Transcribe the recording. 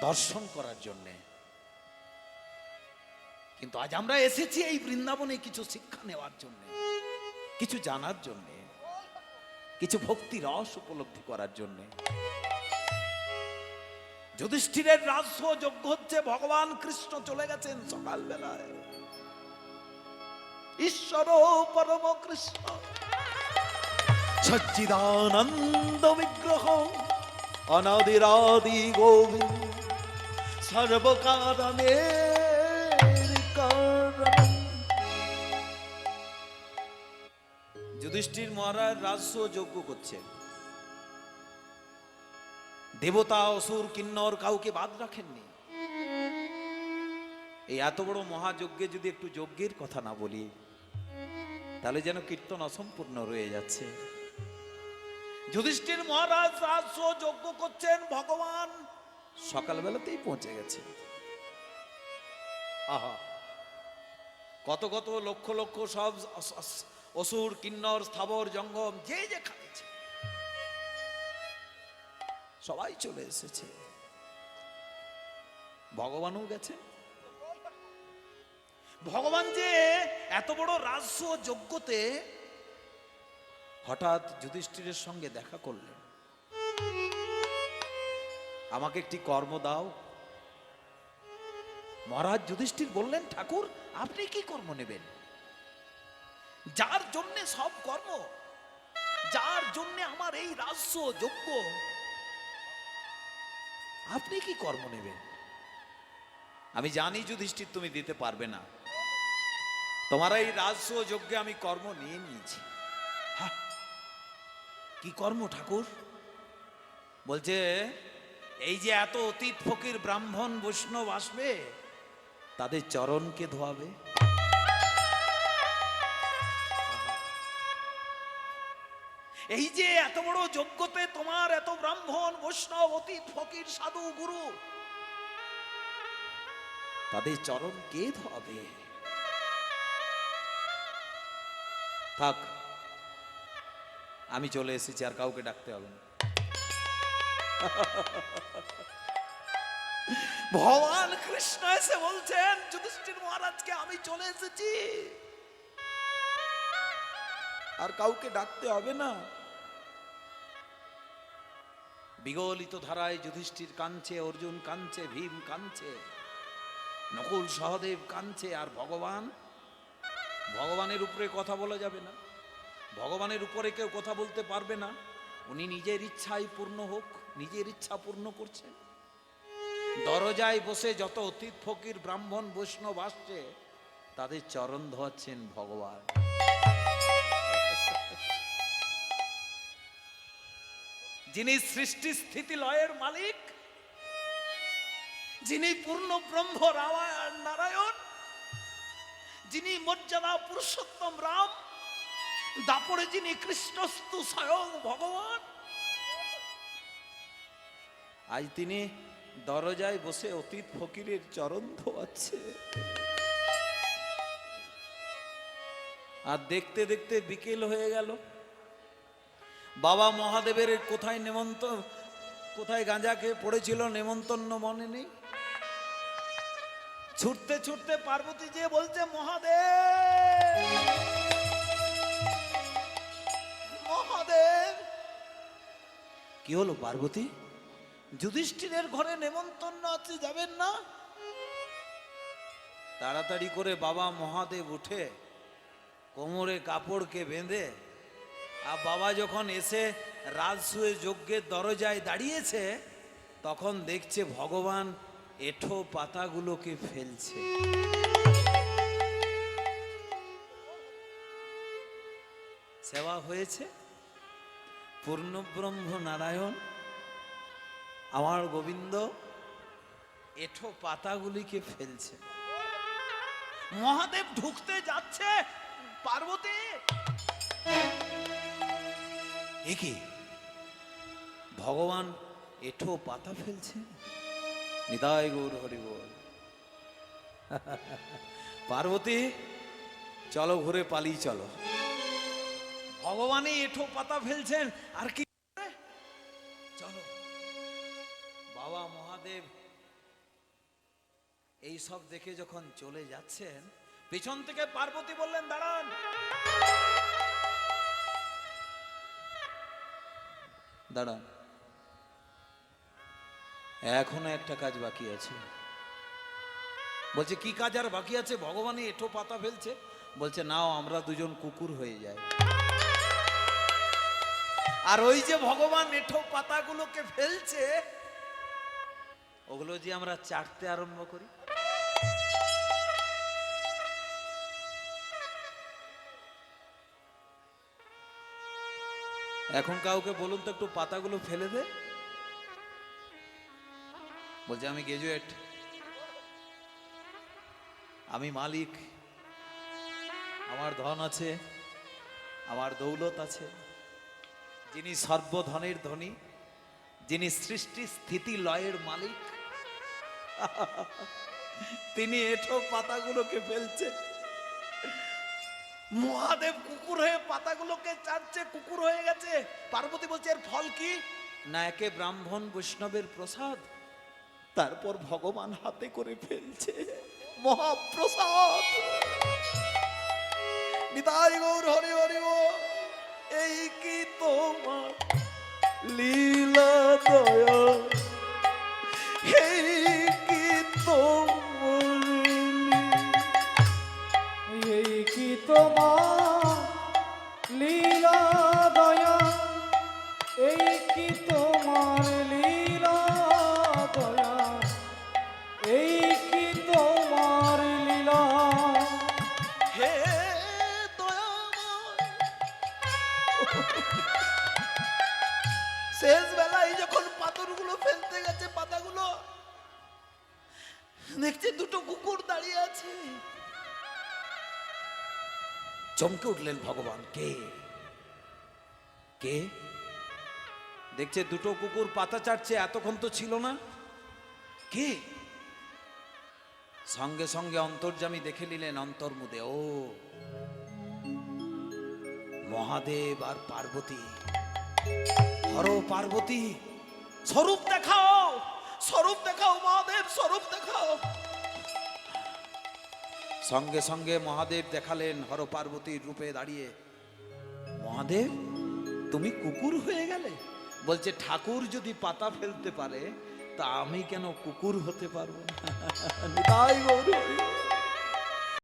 দর্শন করার জন্যে। কিন্তু আজ আমরা এসেছি এই বৃন্দাবনে কিছু শিক্ষা নেওয়ার জন্য, কিছু জানার জন্য, কিছু ভক্তি রস উপলব্ধি করার জন্য। যুধিষ্ঠিরের রাজস্ব যোগ্য হচ্ছে ভগবান কৃষ্ণ চলে গেছেন সকালবেলায়। ঈশ্বর পরম কৃষ্ণ। সচ্চিদানন্দ বিগ্রহ, অনাদিরাদি গোবিন্দ। সর্বকারণে যুধিষ্ঠির মহারাজ রাজস্ব যজ্ঞ করছে। দেবতা অসুর কিন্নর কাউকে বাদ রাখেননি। এই এত বড় মহাযজ্ঞে যদি একটু যজ্ঞের কথা না বলি, তাহলে যেন কীর্তন অসম্পূর্ণ রয়ে যাচ্ছে। যুধিষ্ঠির মহারাজ রাজস্ব যজ্ঞ করছেন, ভগবান সকালবেলাতেই পৌঁছে গেছে। আহা। কত কত লক্ষ লক্ষ সব অস- অস- অসুর, কিন্নর, স্থাবর, জঙ্গম, যে যে খাচ্ছে। সবাই চলে এসেছে। ভগবানও গেছে। ভগবান যে এত বড় রাজস্ব যোগ্যতে হঠাৎ যুধিষ্ঠিরের সঙ্গে দেখা করলেন। আমাকে একটি কর্ম দাও। মহারাজ যুধিষ্ঠির বললেন, ঠাকুর, আপনি কি কর্ম নেবেন? যার জন্য সব কর্ম, যার জন্য আমার এই রাজস্ব যোগ্য আপনি কি কর্ম নেবেন? আমি জানি যুধিষ্ঠির, তুমি দিতে পারবে না। তোমার এই রাজস্ব যজ্ঞে আমি কর্ম নিয়ে নিয়েছি। হ্যাঁ কি কর্ম ঠাকুর? বলছে এই যে এত অতীত ফকির ব্রাহ্মণ বৈষ্ণব আসবে, তাদের চরণকে ধোয়াবে। এই যে এত বড় যোগ্যতে তোমার এত ব্রাহ্মণ, বৈষ্ণব, অতীত ফকির, সাধু, গুরু, তাদের চরণ কে ধোয়াবে। থাক, আমি চলে এসেছি, আর কাউকে ডাকতে হবে না। ভগবান কৃষ্ণ এসে বলছেন, যুধিষ্ঠির মহারাজকে আমি চলে এসেছি। আর কাউকে ডাকতে হবে না। বিগলিত ধারায় যুধিষ্ঠির কাঞ্চে অর্জুন কাঞ্চে ভীম কাঞ্চে নকুল সহদেব কাঞ্চে আর ভগবান, ভগবানের উপরে কথা বলা যাবে না। ভগবানের উপরে কেউ কথা বলতে পারবে না। উনি নিজের ইচ্ছাই পূর্ণ হোক, নিজের ইচ্ছা পূর্ণ করছেন। দরজায় বসে যত অতীত ফকির, ব্রাহ্মণ, বৈষ্ণব আসছে, তাদের চরণ ধোয়াচ্ছেন ভগবান। যিনি সৃষ্টি স্থিতি লয়ের মালিক, যিনি পূর্ণ ব্রহ্ম রামায়ণ, নারায়ণ, যিনি মর্যাদা পুরুষোত্তম রাম দাপরে যিনি কৃষ্ণস্তু স্বয়ং ভগবান। আজ তিনি দরজায় বসে অতীত ফকিরের চরণ ধোয়াচ্ছে। আর দেখতে দেখতে বিকেল হয়ে গেল। বাবা মহাদেবের কোথায় নেমন্তন্ন কোথায় গাঁজা খেয়ে পড়েছিল নেমন্তন্ন মনে নেই। ছুটতে ছুটতে পার্বতী যে বলছে, মহাদেব! কি হলো পার্বতী? যুধিষ্ঠিরের ঘরে নেমন্তন্ন আছে, যাবেন না? তাড়াতাড়ি করে বাবা মহাদেব উঠে কোমরে কাপড়কে বেঁধে, আর বাবা যখন এসে রাজসুয়ে যজ্ঞের দরজায় দাঁড়িয়েছে, তখন দেখছে ভগবান এঠো পাতাগুলোকে ফেলছে। সেবা হয়েছে? পূর্ণব্রহ্ম নারায়ণ। আমার গোবিন্দ এঠো পাতাগুলিকে ফেলছে। মহাদেব ঢুকতে যাচ্ছে পার্বতী। এ কি? ভগবান এঠো পাতা ফেলছে? নিতাই গৌর হরি বল। পার্বতী, চলো ঘুরে পালিয়ে চলো। ভগবানই এঠো পাতা ফেলছেন, আর কি চলো। বাবা মহাদেব এই সব দেখে যখন চলে যাচ্ছেন, পিছন থেকে পার্বতী বললেন, দাঁড়ান। দাঁড়ান। এখনও একটা কাজ বাকি আছে। বলছে, কি কাজ আর বাকি আছে? ভগবানই এঠো পাতা ফেলছে। বলছে, নাও, আমরা দুজন কুকুর হয়ে যাই। আর ওই যে ভগবান এঠো পাতাগুলোকে ফেলছে, ওগুলো যে আমরা চাটতে আরম্ভ করি। এখন কাউকে বলুন তো একটু পাতাগুলো ফেলে দে। বলছে, আমি গ্রাজুয়েট। আমি মালিক। আমার ধন আছে, আমার দৌলত আছে। যিনি সর্বধনের ধনী, যিনি সৃষ্টি স্থিতি লয়ের মালিক, তিনি এঠো পাতাগুলোকে ফেলছে। মহাদেব কুকুর হয়ে পাতাগুলোকে চাটছে কুকুর হয়ে গেছে। পার্বতী বলছে, এর ফল কি? না, একে ব্রাহ্মণ বৈষ্ণবের প্রসাদ। তারপর ভগবান হাতে করে ফেলছে মহাপ্রসাদ। নিতাই গৌর, হরি হরি বল। এই কি তোমার লীলা দয়া? এই কি তোমার এই কি তোমার শেষ বেলায় যখন পাথরগুলো ফেলতে গেছে, পাতাগুলো, দেখছে দুটো কুকুর দাঁড়িয়ে আছে। চমকে উঠলেন ভগবান। কে? কে? দেখছে দুটো কুকুর পাতা চাটছে, এতক্ষণ তো ছিল না। কে? সঙ্গে সঙ্গে অন্তর্জামী দেখে নিলেন অন্তর্মুদে। ও মহাদেব আর পার্বতী। হর পার্বতী, স্বরূপ দেখাও স্বরূপ দেখাও মহাদেব, স্বরূপ দেখাও। সঙ্গে সঙ্গে মহাদেব দেখালেন হর পার্বতীর রূপে দাঁড়িয়ে। মহাদেব, তুমি কুকুর হয়ে গেলে? বলছে, ঠাকুর যদি পাতা ফেলতে পারে, তা আমি কেন কুকুর হতে পারব না?